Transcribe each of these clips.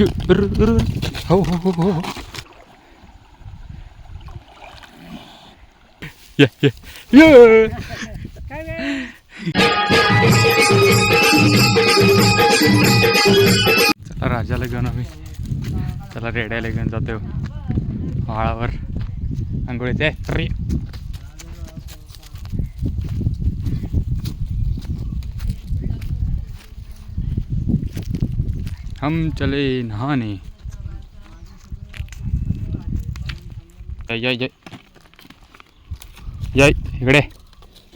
हो हो हो हो ये ये ये चला राजाला घेऊन आम्ही. चला रेड्याला घेऊन जातो व्हाळावर आंघोळीचे. रे हम चले नहाने जय जय जय जय इकडे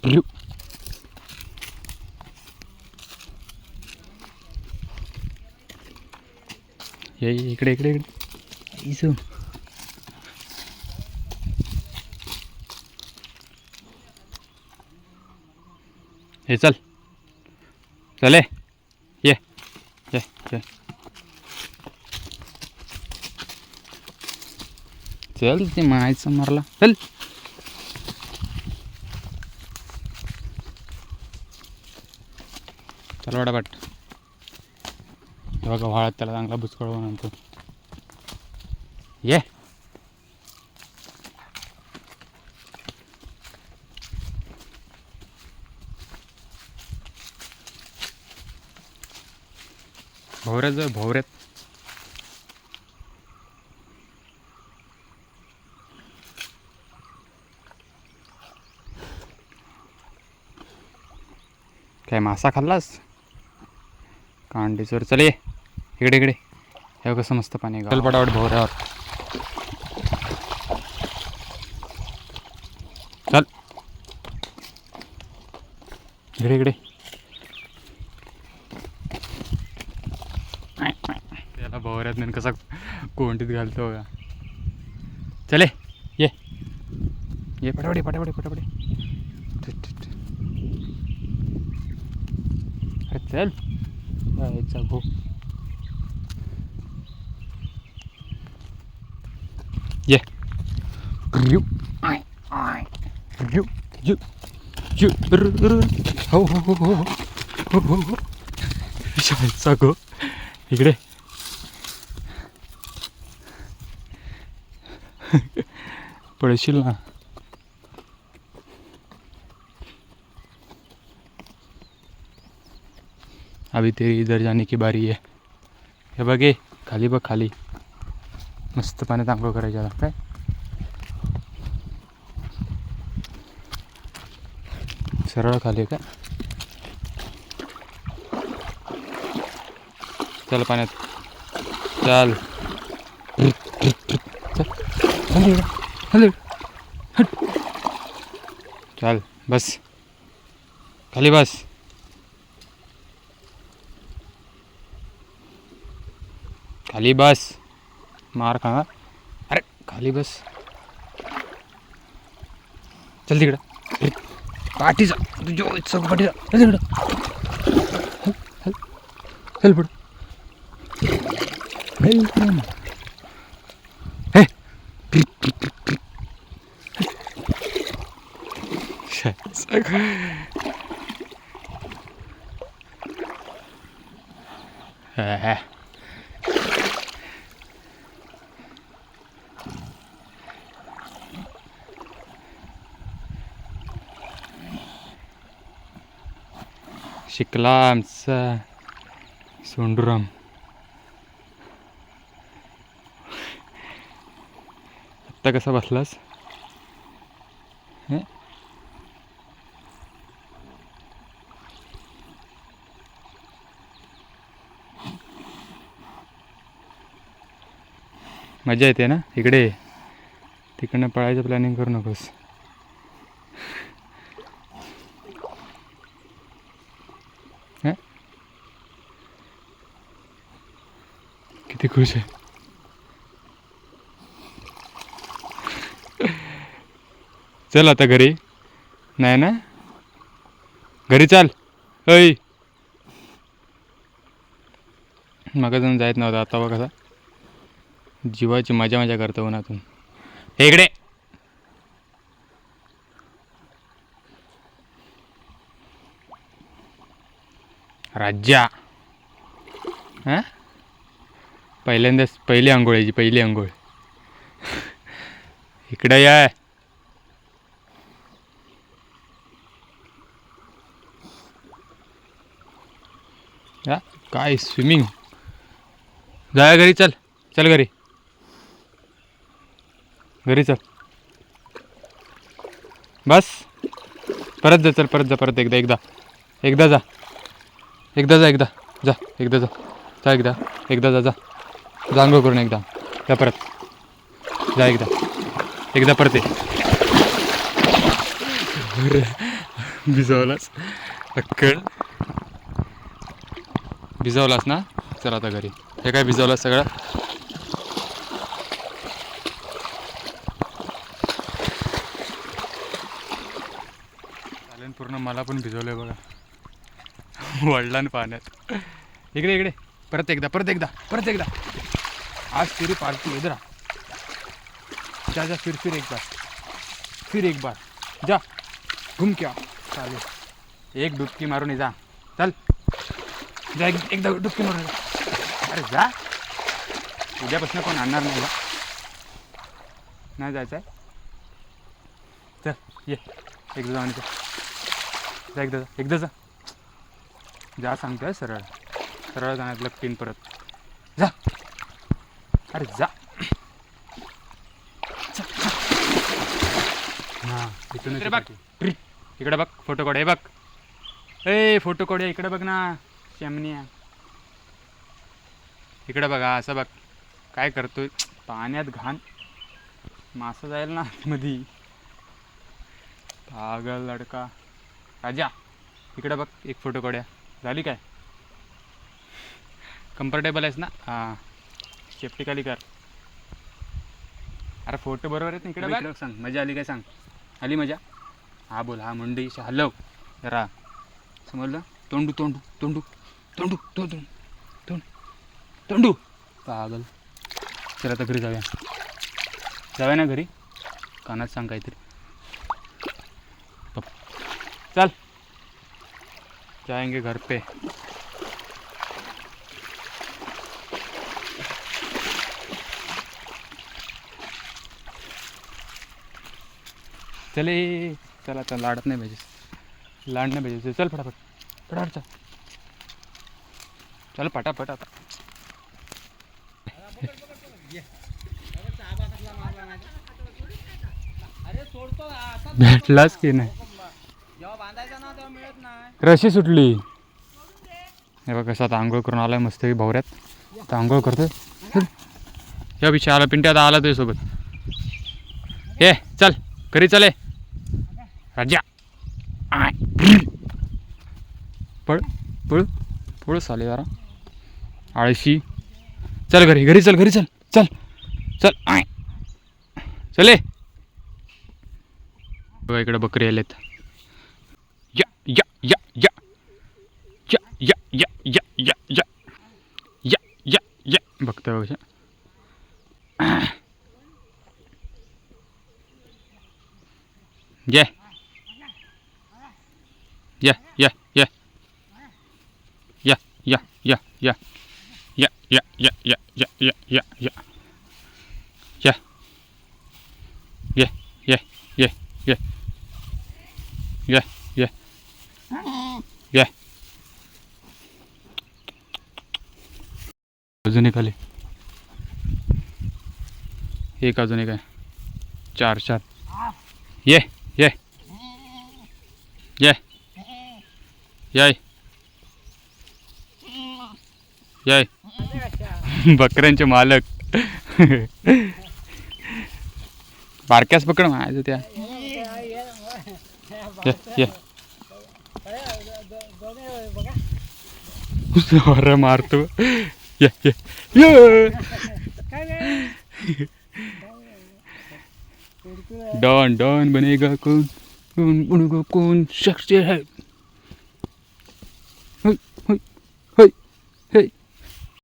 पिल्लू. ये ये, इकडे इकडे इकडे इसू हे चल चले ये ये ये चल ते मायचं मारला. चल. चल वाटापट बघा वाळत त्याला चांगला बुचकळ म्हणतो ये. भोवऱ्यात जर भोवऱ्यात काय मासा खाल्लास? कांडीचोर चल ये. इकडे इकडे. हे कसं मस्त पाणी घाल पटापट भोवऱ्यावर. चल. इकडे इकडे. त्याला भोवऱ्यात नेन कसा कोंडीत घालतो बघा. चले ये. ये पटापटे पटापटे पटापटे. ट- ट- ट. ये. यू आय आय. यू यू यू र हो हो हो हो हो. हो हो, हो. जायचा गो हो. इकडे. ना. अभी तेरी इधर जाने की बारी आहे हे बघे खाली बघ खाली। मस्त पाण्यात आंघोळ करायच्या आता काय सरळ खाली आहे का चल पाण्यात चाल। चल चल चाल बस। खाली बस। खाली बस. मार खा अरे खाली बस. चल तिकडं. पाठी जा तुझ्या सगळं पाठीचा. चल तिकडं. हल, हल. चल पुढं. हे. हा. शिकला आमचा सोंडूराम. आत्ता कसा बसलास? हे? मजा येते ना? इकडे तिकडनं पळायचं प्लॅनिंग करू नकोस. किती खुश आहे चल आता घरी नाही ना घरी चाल अय मग जाऊन जायत नव्हता आता बघ कसा जीवाची मजा मजा करतो उन्हातून हे इकडे राज्या हां पहिल्यांदाच पहिली आंघोळ याची पहिली आंघोळ. इकडे या. या, काय स्विमिंग जाया घरी चल चल घरी. घरी चल. बस. परत जा चल परत जा परत एकदा एकदा. एकदा जा. एकदा जा एकदा. जा एकदा जा. जा एकदा. एकदा जा जा. जा आंघोळ करून एकदा. जा परत. जा एकदा. एकदा परत ये. भिजवलास. अक्कड भिजवलास ना? चल आता घरी. हे काय भिजवलास सगळं? चालेल पूर्ण मला पण भिजवलं आहे बघा. वडलान पाण्यात इकडे इकडे. परत एकदा परत एकदा परत एकदा. आज तेरी पार्टी इधर आ। जा जा फिर फिर एक बार। फिर एक बार। जा घूम क्या चालेल एक डुबकी मारून जा चल। जा एक, एकदा डुबकी मारून जा. अरे जा। उद्यापासून कोण आणणार नाही जा नाही जायचं आहे चल ये. एकदा जाऊन जा. एकदा जा. एकदा जा. जा सांगतोय सरळ. सरळ जाण्यात लगतीन परत. जा. अरे जा. हां इथून इकडे बघ. इकडे बघ फोटो काढ हे बघ. ए फोटो काढ इकडे बघ ना शेमनिया इकडे बघा असं बघ. काय करतोय? पाण्यात घाण. मासं जाईल ना मधी पागल लडका. राजा इकडे बघ एक फोटो काढूया झाली काय? कम्फर्टेबल आहेस ना? हां. सेफ्टी खाली कर. अरे फोटो बरोबर आहेत ना इकडे बघ. सांग मजा आली काय सांग? आली मजा? हा बोल हा मंडई हलव जरा समजलं? तोंडू तोंडू तोंडू तोंडू तोंडू तोंड तोंडू. पागल. चल आता घरी जाऊया. जाऊया ना घरी? कानात सांग काहीतरी. पप. चल. जाएंगे घर पे. चले चल चला लाडत नाही पाहिजे लाड नाही पाहिजे चल फटाफट. फटाफट चल. चल फटाफट आता. भेटलाच की नाही. रशी सुटली. हे बघ कसं आता आंघोळ करून आलाय मस्त भवऱ्यात. आता आंघोळ करतोय या पिछे आला पिंट्या आता आला तुझ्यासोबत. ये चल. घरी चले राजा. आय. पळ पळ पळ साले जरा. आळशी. चल घरी घरी चल घरी चल. चल चल. आय. चले बघा इकडे बकरी आलेत. या या या या. या या या या या या. या या या. बघता बघा. या या या या या या या या या या या या या या या या ये ये ये ये ये ये ये अजून एक आले. एक अजून एक आहे. चार चार. ये ये ये याय याय बकऱ्यांचे मालक. बारक्यास पकड माझ त्या. अरे मारतो. या डॉन डॉन बनेगा कोण कोण कोण शक्य है.